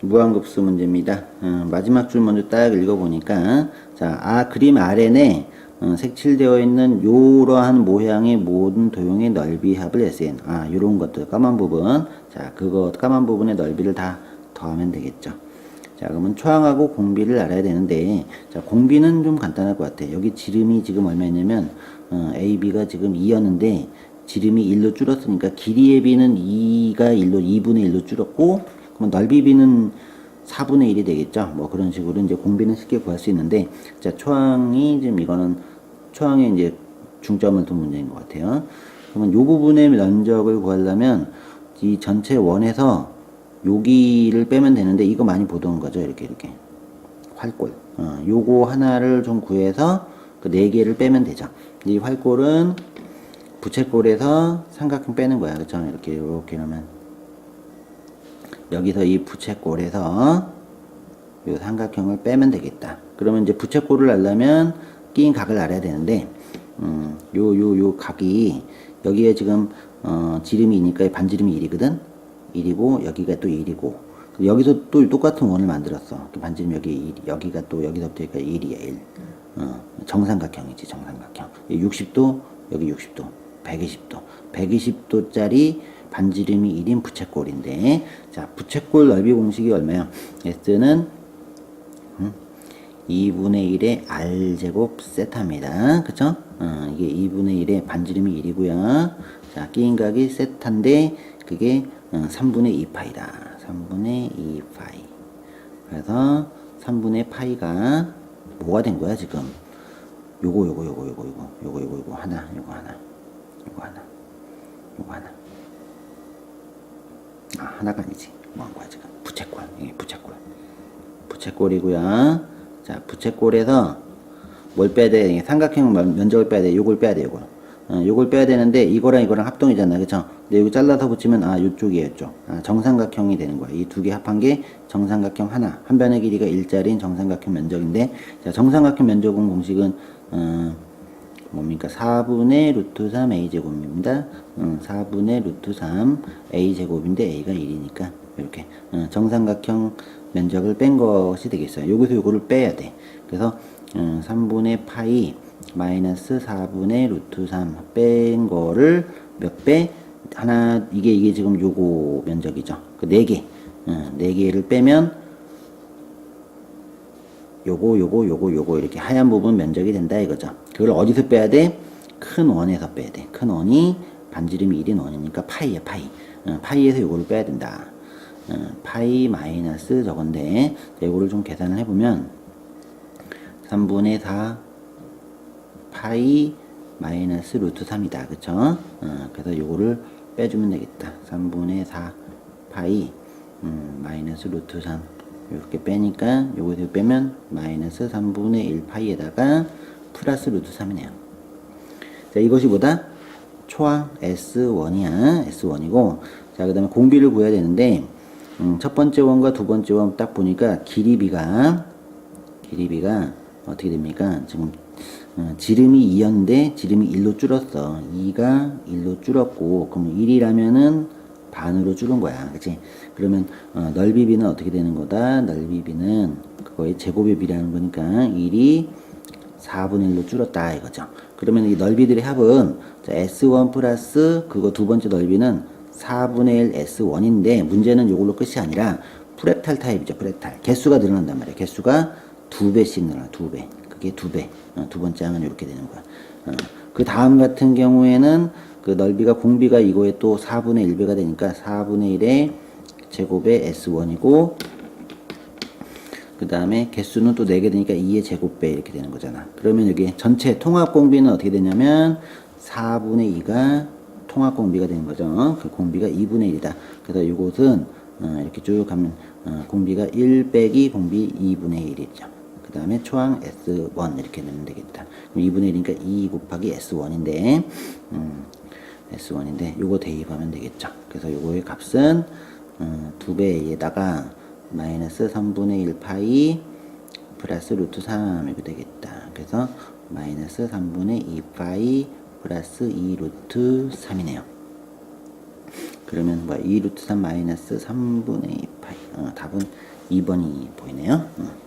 무한급수 문제입니다. 어, 마지막 줄 먼저 딱 읽어보니까 자, 아 그림 아래에 어, 색칠되어 있는 요러한 모양의 모든 도형의 넓이 합을 SN. 아, 요런 것들 까만 부분. 자, 그거 까만 부분의 넓이를 다 더하면 되겠죠. 자, 그러면 초항하고 공비를 알아야 되는데, 자, 공비는 좀 간단할 것 같아. 여기 지름이 지금 얼마냐면, 어, AB가 지금 2였는데, 지름이 1로 줄었으니까, 길이의 B는 2가 1로, 2분의 1로 줄었고, 그러면 넓이 B는 4분의 1이 되겠죠. 뭐 그런 식으로 이제 공비는 쉽게 구할 수 있는데, 자, 초항이 지금 이거는 초항의 이제 중점을 둔 문제인 것 같아요. 그러면 요 부분의 면적을 구하려면, 이 전체 원에서 여기를 빼면 되는데 이거 많이 보던 거죠. 이렇게 이렇게. 활골. 어, 요거 하나를 좀 구해서 그 네 개를 빼면 되죠. 이 활골은 부채꼴에서 삼각형 빼는 거야. 그쵸 이렇게 이렇게 하면 여기서 이 부채꼴에서 요 삼각형을 빼면 되겠다. 그러면 이제 부채꼴을 알려면 끼인 각을 알아야 되는데 음, 요 요 요 각이 여기에 지금 어, 지름이 있으니까 반지름이 1이거든? 1이고 여기가 또 1이고. 여기서 또 똑같은 원을 만들었어. 반지름 여기 1, 여기가 또 여기서부터 여기가 1이야 1 어, 정삼각형이지 정삼각형. 60도 여기 60도 120도. 120도짜리 반지름이 1인 부채꼴인데 자 부채꼴 넓이 공식이 얼마야 S는 2분의 1의 r제곱 세타입니다. 그쵸? 어, 이게 2분의 1의 반지름이 1이고요. 자, 끼인 각이 세타인데 그게 어, 3분의 2파이다. 3분의 2파이. 그래서 3분의 파이가 뭐가 된 거야, 지금? 요거, 요거, 요거, 요거, 요거, 요거, 요거 하나, 요거 하나, 요거 하나, 요거 하나. 아, 하나가 아니지. 뭐 한 거야, 지금? 부채꼴. 이게 부채꼴. 부채꼴이고요. 자, 부채꼴에서 뭘 빼야 돼? 삼각형 면- 면적을 빼야 돼. 요걸 빼야 돼, 요걸. 어, 요걸 빼야 되는데 이거랑 이거랑 합동이잖아. 그쵸? 근데 이거 잘라서 붙이면 아, 요쪽이에요, 요쪽. 아, 정삼각형이 되는 거야. 이 두 개 합한 게 정삼각형 하나. 한 변의 길이가 일자리인 정삼각형 면적인데 자, 정삼각형 면적은 공식은 어, 뭡니까? 4분의 루트 3 a 제곱입니다. 어, 4분의 루트 3 a 제곱인데 a가 1이니까 이렇게 어, 정삼각형 면적을 뺀 것이 되겠어요. 여기서 요거를 빼야 돼. 그래서 어, 3분의 파이 마이너스 4분의 루트 3 뺀 거를 몇 배? 하나 이게 이게 지금 요거 면적이죠. 그네 개. 어, 네 개를 빼면 요거 요거 요거 요거 이렇게 하얀 부분 면적이 된다 이거죠. 그걸 어디서 빼야 돼? 큰 원에서 빼야 돼. 큰 원이 반지름이 1인 원이니까 파이야 파이. 어, 파이에서 요거를 빼야 된다. 어, 파이 마이너스 저건데 자, 요거를 좀 계산을 해보면 3분의 4 파이 마이너스 루트 3이다. 그쵸? 어, 그래서 요거를 빼주면 되겠다. 3분의 4 파이 음, 마이너스 루트 3 이렇게 빼니까 요거에서 빼면 마이너스 3분의 1 파이에다가 플러스 루트 3이네요. 자 이것이 뭐다? 초항 S1이야. S1이고 자 그 다음에 공비를 구해야 되는데 음, 첫 번째 원과 두 번째 원 딱 보니까 길이비가 길이비가 어떻게 됩니까? 지금 어, 지름이 2였는데 지름이 1로 줄었어. 2가 1로 줄었고 그럼 1이라면은 반으로 줄은 거야. 그치? 그러면 어, 넓이 비는 어떻게 되는 거다? 넓이 비는 그거의 제곱의 비라는 거니까 1이 4분의 1로 줄었다 이거죠. 그러면 이 넓이들의 합은 자, S1 플러스 그거 두 번째 넓이는 4분의 1 S1인데 문제는 이걸로 끝이 아니라 프렉탈 타입이죠. 프렉탈. 개수가 늘어난단 말이에요. 개수가 두 배씩 늘어나. 두 배. 그게 두 배. 어, 두 번째 항은 이렇게 되는 거야. 어, 그 다음 같은 경우에는 그 넓이가 공비가 이거에 또 4분의 1배가 되니까 4분의 1의 제곱의 S1이고 그 다음에 개수는 또 4개 되니까 2의 제곱배 이렇게 되는 거잖아. 그러면 여기 전체 통합 공비는 어떻게 되냐면 4분의 2가 통합 공비가 되는 거죠. 그 공비가 2분의 1이다. 그래서 이곳은 어, 이렇게 쭉 가면 어, 공비가 1 빼기 공비 2분의 1이죠. 그 다음에 초항 S1 이렇게 넣으면 되겠다. 그럼 2분의 1이니까 2 곱하기 S1인데 음, S1인데 요거 대입하면 되겠죠. 그래서 요거의 값은 어, 2배에다가 마이너스 3분의 1 파이 플러스 루트 3 이렇게 되겠다. 그래서 마이너스 3분의 2 파이 플러스 2 루트 3이네요. 그러면 뭐2 루트 3 마이너스 3분의 2 파이 어, 답은 2번이 보이네요. 어.